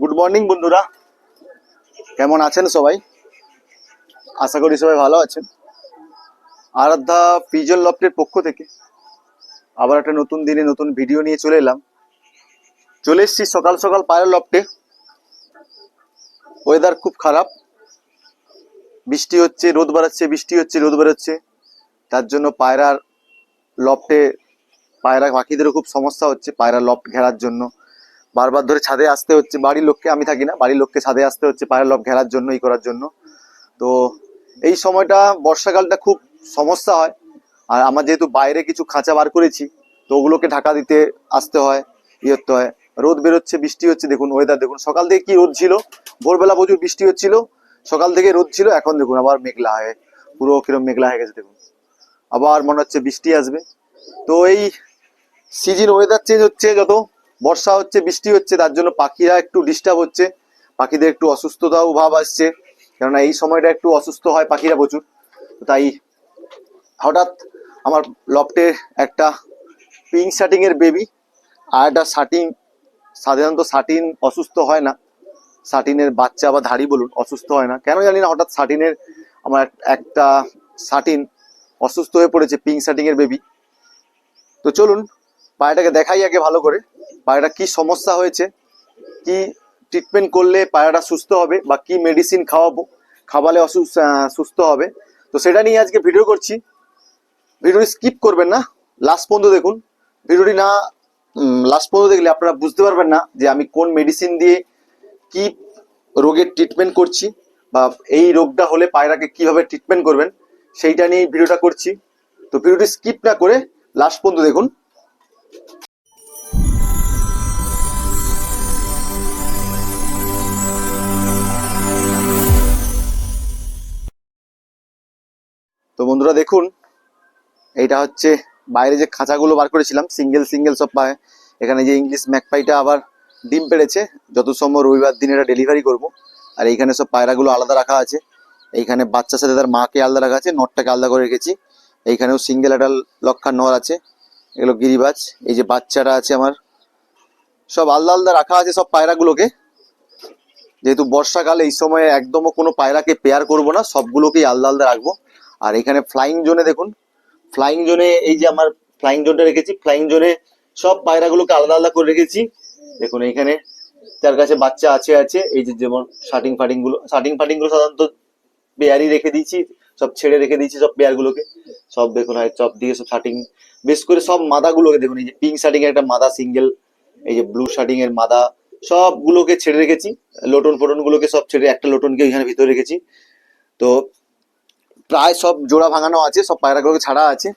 Good morning বন্ধুরা। কেমন আছেন সবাই? আশা করি সবাই ভালো আছেন। আরাধ্যা পিজন লফটের পক্ষ থেকে আবার একটা নতুন দিনে নতুন ভিডিও নিয়ে চলে এলাম। চলে এসেছি সকাল সকাল পায়ের লফটে। ওয়েদার খুব খারাপ। বৃষ্টি হচ্ছে, রোদ বেড়াচ্ছে, বৃষ্টি হচ্ছে, রোদ বেরোচ্ছে তার জন্য পায়রার লফটে, পায়রা পাখিদেরও খুব সমস্যা হচ্ছে পায়রা লফট ঘেরার জন্য। বারবার ধরে ছাদে আসতে হচ্ছে। বাড়ির লোককে আমি থাকি না, বাড়ির লোককে ছাদে আসতে হচ্ছে পায়ের লব ঘেরার জন্য, ই করার জন্য। তো এই সময়টা, বর্ষাকালটা খুব সমস্যা হয়। আর আমার যেহেতু বাইরে কিছু খাঁচা বার করেছি, তো ওগুলোকে ঢাকা দিতে আসতে হয় ইয়ে করতে হয়। রোদ বেরোচ্ছে, বৃষ্টি হচ্ছে, দেখুন ওয়েদার দেখুন। সকাল থেকে কি রোদ ছিল? ভোরবেলা প্রচুর বৃষ্টি হচ্ছিল। সকাল থেকে রোদ ছিল, এখন দেখুন আবার মেঘলা হয়ে, পুরো কিরম মেঘলা হয়ে গেছে, দেখুন। আবার মনে হচ্ছে বৃষ্টি আসবে। তো এই সিজন ওয়েদার চেঞ্জ হচ্ছে যত বর্ষা হচ্ছে, বৃষ্টি হচ্ছে, তার জন্য পাখিরা একটু ডিস্টার্ব হচ্ছে, পাখিদের একটু অসুস্থতাও ভাব আসছে, কেননা এই সময়টা একটু অসুস্থ হয় পাখিরা প্রচুর তাই হঠাৎ আমার লফটে একটা পিঙ্ক শাটিং এর বেবি আর একটা শাটিং সাধারণত শাটিন অসুস্থ হয় না শাটিনের বাচ্চা বা ধাড়ি বলুন, অসুস্থ হয় না, কেন জানি না, হঠাৎ শাটিনের আমার এক- একটা শাটিন অসুস্থ হয়ে পড়েছে পিঙ্ক শাটিং এর বেবি তো চলুন পায়রাটাকে দেখাই আগে ভালো করে। পায়রাটা কি সমস্যা হয়েছে? কি ট্রিটমেন্ট করলে পায়রাটা সুস্থ হবে বা কি মেডিসিন খাওয়াবো? খাওয়ালে অসুস্থ সুস্থ হবে? তো সেটা নিয়ে আজকে ভিডিও করছি। ভিডিওটি স্কিপ করবেন না। লাস্ট পর্যন্ত দেখুন। ভিডিওটি না লাস্ট পর্যন্ত দেখলে আপনারা বুঝতে পারবেন না যে আমি কোন মেডিসিন দিয়ে কি রোগের ট্রিটমেন্ট করছি বা এই রোগটা হলে পায়রাকে কীভাবে ট্রিটমেন্ট করবেন, সেইটা নিয়ে ভিডিওটা করছি। তো ভিডিওটি স্কিপ না করে লাস্ট পর্যন্ত দেখুন। তো বন্ধুরা দেখুন, এইটা হচ্ছে বাইরে যে খাঁচাগুলো বার করেছিলাম সিঙ্গেল সিঙ্গেল সব পায়, এখানে যে ইংলিশ ম্যাকপাইটা আবার ডিম পেড়েছে যত সম্ভব রবিবার দিন এটা ডেলিভারি করব। আর এইখানে সব পায়রাগুলো আলাদা রাখা আছে, এইখানে বাচ্চার সাথে তার মাকে আলাদা রাখা আছে, নটটাকে আলাদা করে রেখেছি। এইখানেও সিঙ্গেল একটা লক্ষার নর আছে, এগুলো গিরিবাজ, এই যে বাচ্চাটা আছে আমার, সব আলাদা আলাদা রাখা আছে সব পায়রাগুলোকে। যেহেতু বর্ষাকাল এই সময় একদমও কোনো পায়রাকে পেয়ার করব না, সবগুলোকেই আলাদা আলাদা রাখব। আর এখানে ফ্লাইং জোনে দেখুন। ফ্লাইং জোনে এই যে আমার ফ্লাইং জোনটা রেখেছি ফ্লাইং জোনে সব পায়রাগুলোকে আলাদা আলাদা করে রেখেছি। দেখুন এখানে তার কাছে বাচ্চা আছে আছে, এই যে যেমন শার্টিং ফাটিংগুলো শার্টিং ফাটিংগুলো সাধারণত পেয়ারই রেখে দিয়েছি, সব ছেড়ে রেখে দিয়েছি সব পেয়ার গুলোকে সব দেখুন হয় সব দিকে সব শার্টিং বেশ করে সব মাদাগুলোকে দেখুন, এই যে পিঙ্ক শার্টিং এর একটা মাদা সিঙ্গেল এই যে ব্লু শার্টিং এর মাদা, সবগুলোকে ছেড়ে রেখেছি। লোটন ফোটন গুলোকে সব ছেড়ে, একটা লোটনকে এখানে ভিতরে রেখেছি। তো প্রায় সব জোড়া ভাঙানো আছে, সব পায়রাগুলোকে ছাড়া আছে।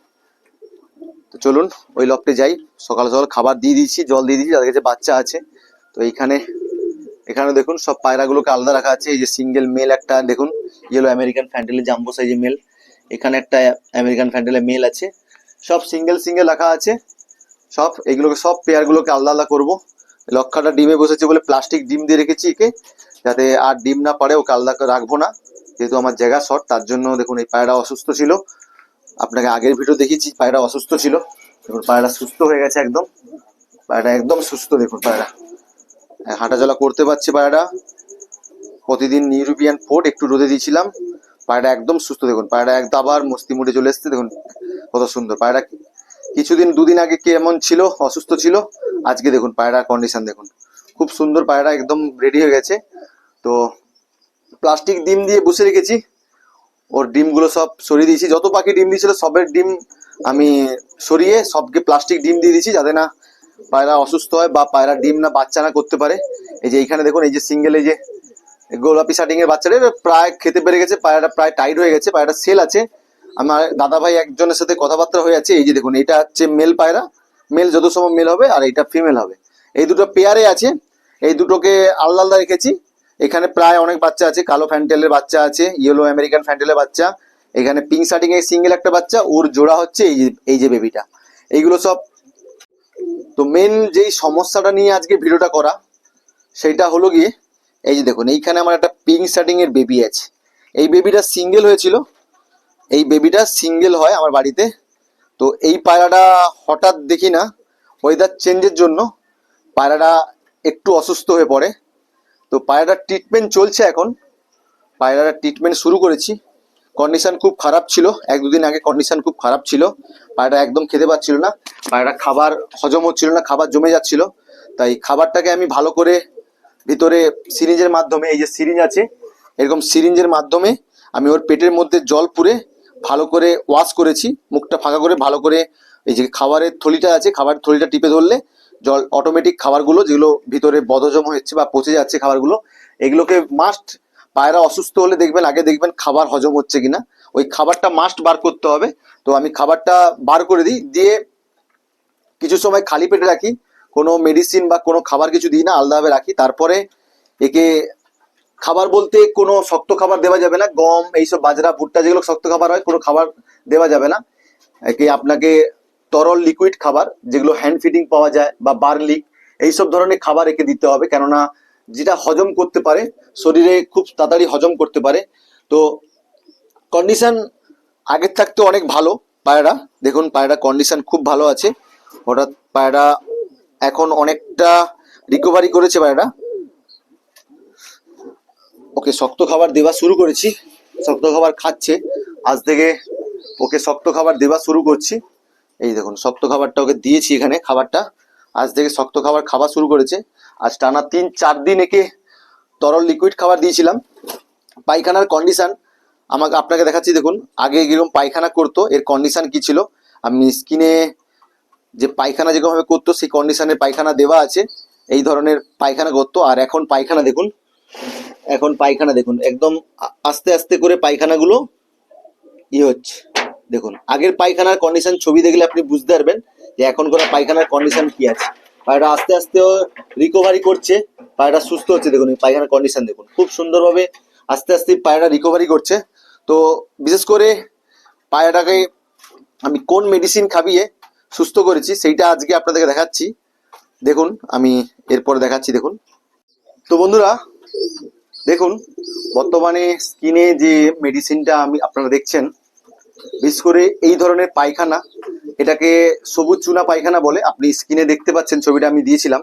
তো চলুন, ওই লকটে যাই। সকাল সকাল খাবার দিয়ে দিয়েছি, জল দিয়ে দিয়েছি, তাদের কাছে বাচ্চা আছে। তো এইখানে, এখানে দেখুন, সব পায়রাগুলোকে আলাদা রাখা আছে। এই যে সিঙ্গেল মেল একটা, দেখুন ইয়েলো আমেরিকান ফ্যান্টেলে জাম্বো সাইজে মেল এখানে একটা আমেরিকান ফ্যান্টেলে মেল আছে। সব সিঙ্গেল সিঙ্গেল রাখা আছে। সব, এগুলোকে, সব পেয়ারগুলোকে আলাদা আলাদা করব। লক্ষাটা ডিমে বসেছে বলে প্লাস্টিক ডিম দিয়ে রেখেছি একে। যাতে আর ডিম না পারে, ওকে আলাদা রাখব না। যেহেতু আমার জায়গা শর্ট তার জন্য দেখুন এই পায়রা অসুস্থ ছিল। আপনাকে আগের ভিডিও দেখিয়েছি পায়রা অসুস্থ ছিল। দেখুন পায়রা সুস্থ হয়ে গেছে একদম। পায়রা একদম সুস্থ দেখুন পায়রা। হ্যাঁ, হাঁটাচলা করতে পারছে পায়রা প্রতিদিন ইউরোপিয়ান ফোর্ট একটু রোদে দিয়েছিলাম। পায়রা একদম সুস্থ দেখুন। পায়রা একদম আবার মস্তি মুডে চলে এসছে দেখুন কত সুন্দর। পায়রা কিছুদিন দুদিন আগে কেমন ছিল অসুস্থ ছিল আজকে দেখুন পায়রা কন্ডিশন দেখুন। খুব সুন্দর পায়রা একদম রেডি হয়ে গেছে। তো প্লাস্টিক ডিম দিয়ে বসে রেখেছি। ওর ডিমগুলো সব সরিয়ে দিয়েছি। যত পাখি ডিম দিয়েছিল, সবের ডিম আমি সরিয়ে সবকে প্লাস্টিক ডিম দিয়ে দিয়েছি, যাতে না পায়রা অসুস্থ হয় বা পায়রা ডিম না বাচ্চা না করতে পারে। এই যে এইখানে দেখুন, এই যে সিঙ্গেল এই যে গোলাপি শার্টিং এর বাচ্চাটা প্রায় খেতে পেরে গেছে, পায়রাটা প্রায় টাইট হয়ে গেছে পায়রাটা সেল আছে। আমার দাদা ভাই একজনের সাথে কথাবার্তা হয়ে আছে, এই যে দেখুন এটা হচ্ছে মেল পায়রা। মেল যত সময় মেল হবে, আর এটা ফিমেল হবে। এই দুটো পেয়ারে আছে, এই দুটোকে আলাদা আলাদা রেখেছি। এখানে প্রায় অনেক বাচ্চা আছে, কালো ফ্যান্টেলের বাচ্চা আছে ইয়েলো আমেরিকান ফ্যান্টেলের বাচ্চা, এখানে পিঙ্ক শার্টিং এর সিঙ্গেল একটা বাচ্চা, ওর জোড়া হচ্ছে এই যে এই যে বেবিটা এইগুলো সব, তো মেন যেই সমস্যাটা নিয়ে আজকে ভিডিওটা করা সেইটা হলো গিয়ে, এই যে দেখুন, এইখানে আমার একটা পিঙ্ক শার্টিং এর বেবি আছে। এই বেবিটা সিঙ্গেল হয়েছিল, এই বেবিটা সিঙ্গেল হয় আমার বাড়িতে, তো এই পায়রাটা হঠাৎ দেখি না ওয়েদার চেঞ্জের জন্য, পায়রাটা একটু অসুস্থ হয়ে পড়ে তো পায়রাটার ট্রিটমেন্ট চলছে এখন। পায়রাটার ট্রিটমেন্ট শুরু করেছি। কন্ডিশন খুব খারাপ ছিল। এক দুদিন আগে কন্ডিশন খুব খারাপ ছিল। পায়রা একদম খেতে পাচ্ছিল না। পায়রা খাবার হজম হচ্ছিল না, খাবার জমে যাচ্ছিল। তাই খাবারটাকে আমি ভালো করে ভিতরে সিরিঞ্জের মাধ্যমে, এই যে সিরিঞ্জ আছে, এরকম সিরিঞ্জের মাধ্যমে আমি ওর পেটের মধ্যে জল পুরে ভালো করে ওয়াশ করেছি। মুখটা ফাঁকা করে ভালো করে এই যে খাবারের থলিটা আছে, খাবারের থলিটা টিপে ধরলে জল অটোমেটিক খাবারগুলো যেগুলো ভিতরে বদজম হচ্ছে বা পচে যাচ্ছে খাবারগুলো, এগুলোকে মাস্ট পায়রা অসুস্থ হলে দেখবেন, আগে দেখবেন খাবার হজম হচ্ছে কিনা। ওই খাবারটা মাস্ট বার করতে হবে। তো আমি খাবারটা বার করে দিই, দিয়ে কিছু সময় খালি পেটে রাখি, কোনো মেডিসিন বা কোনো খাবার কিছু দিই না, আলাদাভাবে রাখি। তারপরে একে খাবার বলতে কোনো শক্ত খাবার দেওয়া যাবে না, গম, এইসব বাজরা, ভুট্টা যেগুলো শক্ত খাবার হয়, কোনো খাবার দেওয়া যাবে না। একে আপনাকে তরল লিকুইড খাবার, যেগুলো হ্যান্ড ফিডিং পাওয়া যায় বা বার্লিক এইসব ধরনের খাবার একে দিতে হবে। কেননা যেটা হজম করতে পারে, শরীরে খুব তাড়াতাড়ি হজম করতে পারে। তো কন্ডিশান আগের থাকতে অনেক ভালো পায়রা। দেখুন, পায়রা কন্ডিশান খুব ভালো আছে। হঠাৎ পায়রা এখন অনেকটা রিকভারি করেছে পায়রা। ওকে, শক্ত খাবার দেওয়া শুরু করেছি। শক্ত খাবার খাচ্ছে। আজ থেকে ওকে শক্ত খাবার দেওয়া শুরু করছি। এই দেখুন, শক্ত খাবারটা ওকে দিয়েছি এখানে, খাবারটা। আজ থেকে শক্ত খাবার খাওয়া শুরু করেছে। আজ টানা তিন, চার দিন একে তরল লিকুইড খাবার দিয়েছিলাম। পায়খানার কন্ডিশান আমাকে, আপনাকে দেখাচ্ছি, দেখুন, আগে যেরকম পায়খানা করতো, এর কন্ডিশান কি ছিল? আমি স্কিনে যে পায়খানা যেরকমভাবে করতো, সেই কন্ডিশনের পায়খানা দেওয়া আছে। এই ধরনের পায়খানা করতো, আর এখন পায়খানা, দেখুন, এখন পায়খানা, দেখুন, একদম আস্তে আস্তে করে পায়খানাগুলো ইয়ে হচ্ছে। দেখুন, আগের পায়খানার কন্ডিশন ছবি দেখলে আপনি বুঝতে পারবেন যে এখন করা পায়খানার কন্ডিশন কি আছে। পায়রা আস্তে আস্তে রিকভারি করছে পায়রা সুস্থ হচ্ছে, দেখুন পায়খানার কন্ডিশন দেখুন। খুব সুন্দরভাবে আস্তে আস্তে পায়রা রিকভারি করছে। তো বিশেষ করে পায়রাটাকে আমি কোন মেডিসিন খাবিয়ে সুস্থ করেছি, সেইটা আজকে আপনাদেরকে দেখাচ্ছি। দেখুন, আমি এরপর দেখাচ্ছি, দেখুন। তো বন্ধুরা, দেখুন, বর্তমানে স্কিনে যে মেডিসিনটা আমি আপনারা দেখছেন বিশেষ করে এই ধরনের পায়খানা, এটাকে সবুজ চুনা পায়খানা বলে, আপনি স্কিনে দেখতে পাচ্ছেন ছবিটা আমি দিয়েছিলাম।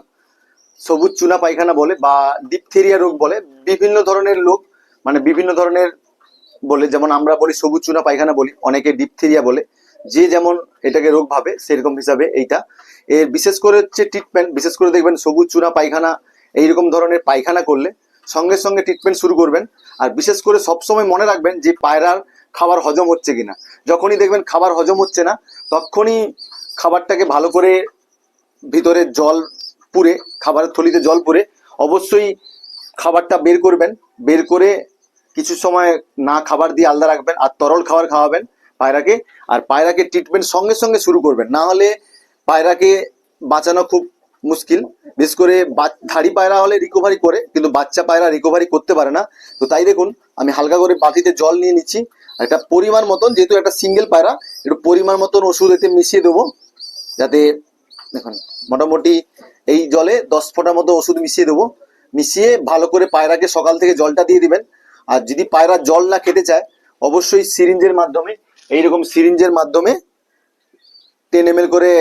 সবুজ চুনা পায়খানা বলে বা ডিপথেরিয়া রোগ বলে, বিভিন্ন ধরনের লোক মানে বিভিন্ন ধরনের বলে, যেমন আমরা বলি সবুজ চুনা পায়খানা বলি, অনেকে ডিপথেরিয়া বলে, যে যেমন এটাকে রোগ ভাবে, সেরকম হিসাবে এইটা। এর বিশেষ করে হচ্ছে ট্রিটমেন্ট বিশেষ করে দেখবেন সবুজ চুনা পায়খানা, এইরকম ধরনের পায়খানা করলে সঙ্গে সঙ্গে ট্রিটমেন্ট শুরু করবেন। আর বিশেষ করে সবসময় মনে রাখবেন যে পায়রার খাবার হজম হচ্ছে কিনা। যখনই দেখবেন খাবার হজম হচ্ছে না, তখনই খাবারটাকে ভালো করে ভিতরে জল পুরে খাবারের থলিতে জল পুরে অবশ্যই খাবারটা বের করবেন। বের করে কিছু সময় না খাবার দিয়ে আলাদা রাখবেন আর তরল খাবার খাওয়াবেন পায়রাকে। আর পায়রাকে ট্রিটমেন্ট সঙ্গে সঙ্গে শুরু করবেন। না হলে পায়রাকে বাঁচানো খুব মুশকিল। বিশেষ করে ধাড়ি পায়রা হলে রিকভারি করে, কিন্তু বাচ্চা পায়রা রিকভারি করতে পারে না। তো তাই দেখুন, আমি হালকা করে বাতিতে জল নিয়ে নিচ্ছি। একটা পরিমাণ মতন, যেহেতু একটা সিঙ্গেল পায়রা, একটু পরিমাণ মতন ওষুধ এতে মিশিয়ে দেবো, যাতে দেখুন, মোটামুটি এই জলে দশ ফোঁটা মতো ওষুধ মিশিয়ে দেবো। মিশিয়ে ভালো করে পায়রাকে সকাল থেকে জলটা দিয়ে দিবেন। আর যদি পায়রা জল না খেতে চায়, অবশ্যই সিরিঞ্জের মাধ্যমে, এইরকম সিরিঞ্জের মাধ্যমে টেন এম করে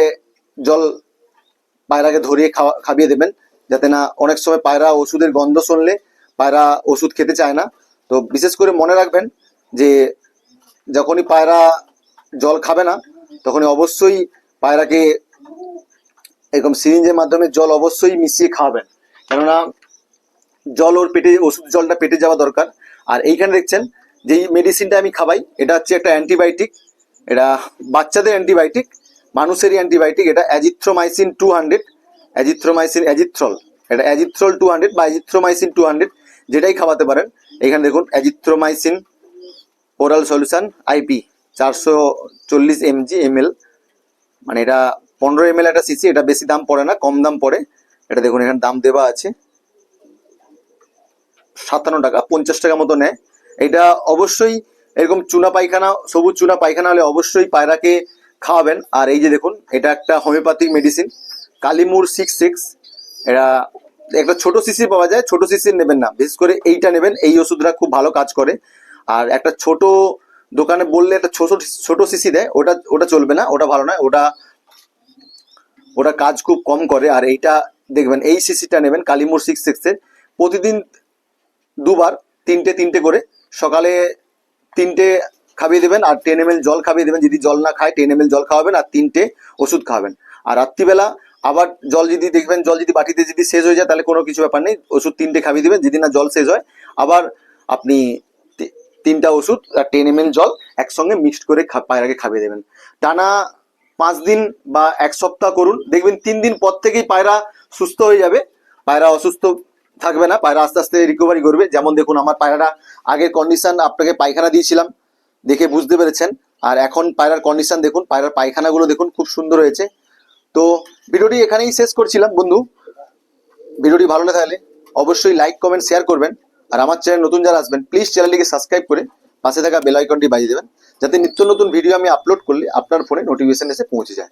জল পায়রাকে ধরিয়ে খাওয়া, খাবিয়ে দেবেন, যাতে না অনেক সময় পায়রা ওষুধের গন্ধ শুনলে পায়রা ওষুধ খেতে চায় না। তো বিশেষ করে মনে রাখবেন যে যখনই পায়রা জল খাবে না, তখনই অবশ্যই পায়রাকে এরকম সিরিঞ্জের মাধ্যমে জল অবশ্যই মিশিয়ে খাওয়াবেন। কেননা জল ওর পেটে, ওষুধ জলটা পেটে যাওয়া দরকার। আর এইখানে দেখছেন, যেই মেডিসিনটা আমি খাবাই, এটা হচ্ছে একটা অ্যান্টিবায়োটিক এটা বাচ্চাদের অ্যান্টিবায়োটিক মানুষেরই অ্যান্টিবায়োটিক এটা azithromycin two hundred azithromycin azithral এটা অ্যাজিথ্রল টু হান্ড্রেড বা অ্যাজিথ্রোমাইসিন টু হান্ড্রেড যেটাই খাওয়াতে পারেন। এখানে দেখুন অ্যাজিথ্রোমাইসিন ওরাল সলিউশন আইপি চারশো চল্লিশ এমজি এমএল মানে এটা পনেরো এমএল একটা সিসি এটা বেশি দাম পড়ে না, কম দাম পড়ে। এটা দেখুন, এখানে দাম দেওয়া আছে। সাতান্ন টাকা, পঞ্চাশ টাকা মতো নেয়। এটা অবশ্যই এরকম চুনা পায়খানা, সবুজ চুনা পায়খানা হলে অবশ্যই পায়রাকে খাওয়াবেন। আর এই যে দেখুন, এটা একটা হোমিওপ্যাথিক মেডিসিন, কালিমুর সিক্স সিক্স এটা একটা ছোট সিসি পাওয়া যায়, ছোট সিসির নেবেন না। বিশেষ করে এইটা নেবেন, এই ওষুধটা খুব ভালো কাজ করে। আর একটা ছোট দোকানে বললে একটা ছোট ছোট সিসি দেয়, ওটা ওটা চলবে না, ওটা ভালো নয়, ওটা ওটা কাজ খুব কম করে, আর এইটা দেখবেন, এই সিসিটা নেবেন কালিমুর সিক্স সিক্সের প্রতিদিন দুবার, তিনটে তিনটে করে, সকালে তিনটে খাইয়ে দেবেন আর টেন এম জল খাইয়ে দেবেন, যদি জল না খায় টেন এম জল খাওয়াবেন আর তিনটে ওষুধ খাওয়াবেন। আর রাত্রিবেলা আবার জল যদি দেখবেন, জল যদি বাটিতে যদি শেষ হয়ে যায়, তাহলে কোনো কিছু ব্যাপার নেই, ওষুধ তিনটে খাইয়ে দেবেন, যদি না জল শেষ হয়, আবার আপনি তিনটা ওষুধ আর টেন এম জল একসঙ্গে মিক্সড করে পায়রাকে খাইয়ে দেবেন। টানা পাঁচ দিন বা এক সপ্তাহ করুন। দেখবেন তিন দিন পর থেকেই পায়রা সুস্থ হয়ে যাবে। পায়রা অসুস্থ থাকবে না, পায়রা আস্তে আস্তে রিকভারি করবে। যেমন দেখুন, আমার পায়রাটা আগের কন্ডিশন আপনাকে পায়খানা দিয়েছিলাম, দেখে বুঝতে পেরেছেন। আর এখন পায়রার কন্ডিশন দেখুন, পায়রার পায়খানাগুলো দেখুন, খুব সুন্দর হয়েছে। তো ভিডিওটি এখানেই শেষ করছিলাম, বন্ধু। ভিডিওটি ভালো লেগে থাকলে অবশ্যই লাইক কমেন্ট শেয়ার করবেন। আর আমার চ্যানেল নতুন যারা আসবেন প্লিজ চ্যানেলটিকে সাবস্ক্রাইব করে পাশে থাকা বেল আইকনটি বাজিয়ে দেবেন, যাতে নিত্য নতুন ভিডিও আমি আপলোড করলে আপনার ফোনে নোটিফিকেশন এসে পৌঁছে যায়।